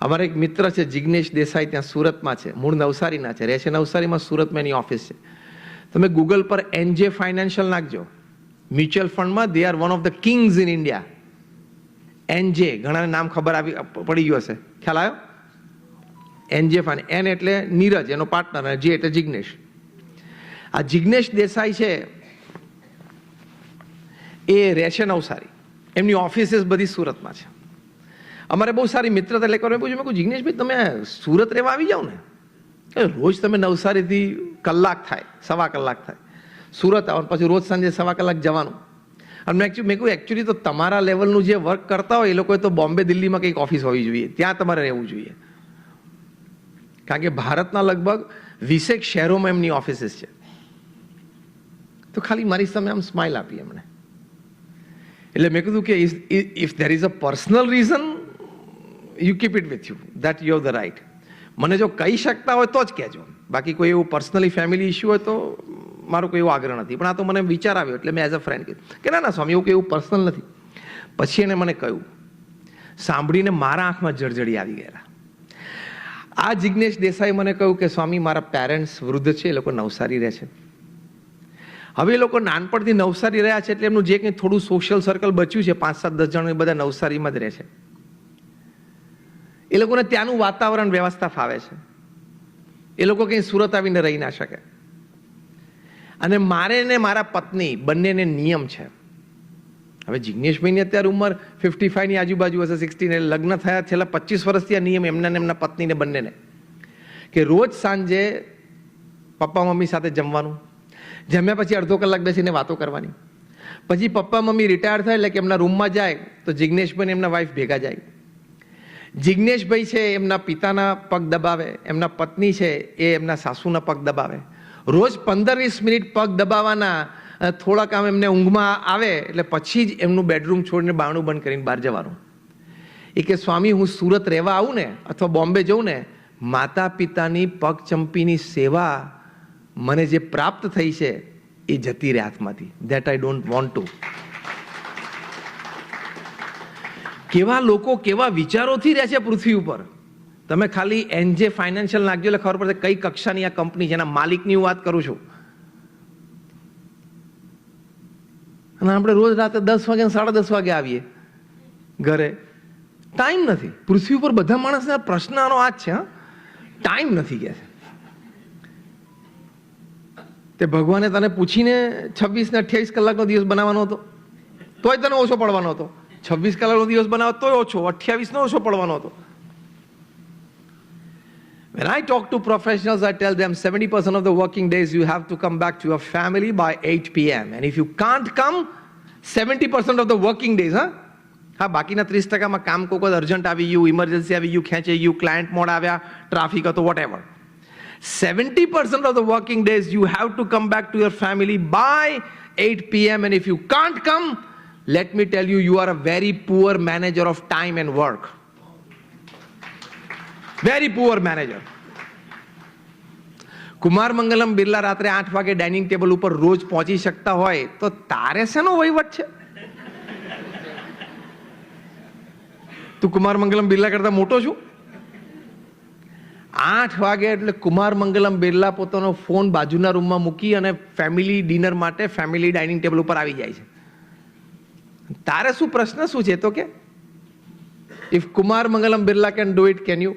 અમારા એક મિત્ર છે, જિગ્નેશ દેસાઈ, ત્યાં સુરતમાં છે. મૂળ નવસારીના છે. રહે છે નવસારીમાં, સુરતમાં એની ઓફિસ છે. તમે ગૂગલ પર એનજે ફાઇનાન્શિયલ નાખજો. મ્યુચ્યુઅલ ફંડમાં they are one of the kings in India NJ ઘણાને નામ ખબર આવી, પડી ગયું હશે. ખ્યાલ આવ્યો? એનજે ફાઇન એન એટલે નીરજ, એનો પાર્ટનર અને જે એટલે જિગ્નેશ. આ જિગ્નેશ દેસાઈ છે, એ રહેશે નવસારી. એમની ઓફિસીસ બધી સુરતમાં છે. અમારે બહુ સારી મિત્રતા એટલે મેં પૂછ્યું, મેં કહ્યું જિગ્નેશભાઈ, તમે સુરત રહેવા આવી જાઓ ને? રોજ તમે નવસારીથી કલાક થાય, સવા કલાક થાય. સુરત આવો પછી રોજ સાંજે સવા કલાક જવાનું. અને મેં મેં કહ્યું એકચ્યુઅલી તો તમારા લેવલનું જે વર્ક કરતા હોય, એ લોકોએ તો બોમ્બે, દિલ્હીમાં કંઈક ઓફિસ હોવી જોઈએ. ત્યાં તમારે રહેવું જોઈએ. કારણ કે ભારતના લગભગ વીસેક શહેરોમાં એમની ઓફિસીસ છે. તો ખાલી મારી સામે આમ સ્માઇલ આપી એમણે. એટલે મેં કીધું કે if there is a personal reason you keep it with you that you the right મને જો કહી શકતા હોય તો જ કહેજો. બાકી કોઈ એવું પર્સનલી ફેમિલી ઇશ્યુ હોય તો મારો કોઈ એવો આગ્રહ નથી. પણ આ તો મને વિચાર આવ્યો, એટલે મેં એઝ અ ફ્રેન્ડ કીધું. કે ના ના, સ્વામી, એવું કે એવું પર્સનલ નથી. પછી એને મને કહ્યું, સાંભળીને મારા આંખમાં જળજડી આવી ગયેલા. આ જિજ્ઞેશ દેસાઈ મને કહ્યું કે સ્વામી, મારા પેરેન્ટ્સ વૃદ્ધ છે, એ લોકો નવસારી રહે છે. હવે એ લોકો નાનપણથી નવસારી રહ્યા છે, એટલે એમનું જે કંઈ થોડું સોશિયલ સર્કલ બચ્યું છે, પાંચ સાત દસ જણ એ બધા નવસારીમાં જ રહે છે. એ લોકોને ત્યાંનું વાતાવરણ વ્યવસ્થા ફાવે છે. એ લોકો કંઈ સુરત આવીને રહી ના શકે. અને મારે ને મારા પત્ની બંનેને નિયમ છે. હવે જિજ્ઞેશભાઈની અત્યારે ઉંમર ફિફ્ટી ફાઈવની આજુબાજુ હશે સિક્સટીન લગ્ન થયા છેલ્લા પચીસ વર્ષથી આ નિયમ એમના ને એમના પત્નીને બંનેને. કે રોજ સાંજે પપ્પા મમ્મી સાથે જમવાનું, જમ્યા પછી અડધો કલાક બેસીને વાતો કરવાની. પછી પપ્પા મમ્મી રિટાયર થાય એટલે કે એમના રૂમમાં જાય, તો જિજ્ઞેશભાઈ એમના વાઈફ ભેગા જાય. જિજ્ઞેશભાઈ છે એમના પિતાના પગ દબાવે, એમના પત્ની છે એ એમના સાસુના પગ દબાવે. રોજ પંદર વીસ મિનિટ પગ દબાવવાના થોડાક આમ એમને ઊંઘમાં આવે એટલે પછી જ એમનું બેડરૂમ છોડીને બાણું બંધ કરીને બહાર જવાનું. એ કે, સ્વામી, હું સુરત રહેવા આવું ને અથવા બોમ્બે જઉં ને માતા પિતાની પગ ચંપીની સેવા મને જે પ્રાપ્ત થઈ છે એ જતી રહે હાથમાંથી. That I don't want to કેવા લોકો કેવા વિચારોથી રહે છે પૃથ્વી ઉપર? તમે ખાલી એનજે ફાઇનાન્શિયલ નાખજો એટલે ખબર પડશે કઈ કક્ષાની આ કંપની એના માલિકની હું વાત કરું છું. અને આપણે રોજ રાતે દસ વાગે સાડા દસ વાગે આવીએ ઘરે. ટાઈમ નથી. પૃથ્વી ઉપર બધા માણસના પ્રશ્ન આનો આ જ છે ટાઈમ નથી કે તે ભગવાને તને પૂછીને છવ્વીસ ને અઠ્યાવીસ કલાકનો દિવસ બનાવવાનો હતો. તોય તને ઓછો પડવાનો હતો. છવ્વીસ કલાકનો દિવસ બનાવો તોય ઓછો અઠ્યાવીસનો ઓછો પડવાનો હતો When I talk to professionals, I tell them 70% of the working days you have to come back to your family by 8 p.m. And if you can't come, 70% of the working days, huh? હા બાકીના ત્રીસ ટકામાં કામ કોઈ કોઈ urgent આવી ગયું emergency આવી ગયું ખેંચે ગયું ક્લાયન્ટ મોડ આવ્યા ટ્રાફિક હતો whatever seventy percent of the working days you have to come back to your family by eight PM and if you can't come let me tell you you are a very poor manager of time and work very poor manager Kumar Mangalam Birla રાત્રે આઠ વાગે dining table ઉપર રોજ પહોંચી શકતા હોય તો તારે શેનો વહીવટ છે? તું કુમાર મંગલમ બિરલા કરતા મોટો છું? આઠ વાગે એટલે કુમાર મંગલમ બિરલા પોતાનો ફોન બાજુના રૂમમાં મૂકી અને ફેમિલી ડિનર માટે ફેમિલી ડાઇનિંગ ટેબલ ઉપર આવી જાય છે. તારે શું પ્રશ્ન શું છે? તો કે if Kumar Mangalam Birla can do it can you